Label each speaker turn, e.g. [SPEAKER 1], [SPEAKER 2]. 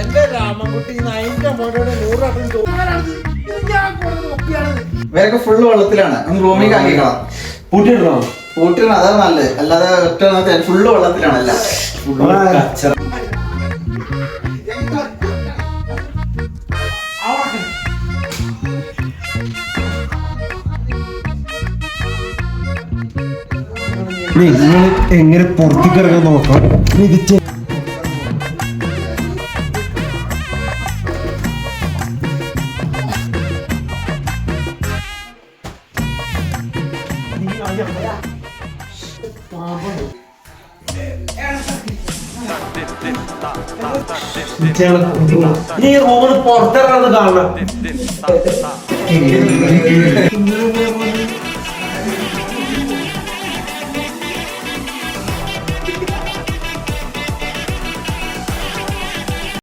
[SPEAKER 1] എന്റെ രാമൻകുട്ടി നൈന്റെ മോനോട് നൂറാട്ടും
[SPEAKER 2] ഇവരൊക്കെ ഫുള്ള് വെള്ളത്തിലാണ്. ഒന്ന് റൂമിൽ ആക്കിക്കളാം
[SPEAKER 3] പൂട്ടിയിടണോ
[SPEAKER 2] കൂട്ടിന് അതാണ് നല്ലത്. അല്ലാതെ ഒറ്റ ഫുള്ള് വെള്ളത്തിലാണ്
[SPEAKER 3] കച്ചറ. നിങ്ങൾ എങ്ങനെ പുറത്തേക്ക് ഇറങ്ങാൻ നോക്കാം മികച്ച നീ റൂമിൽ പുറത്തിറങ്ങുന്നത് കാണണം.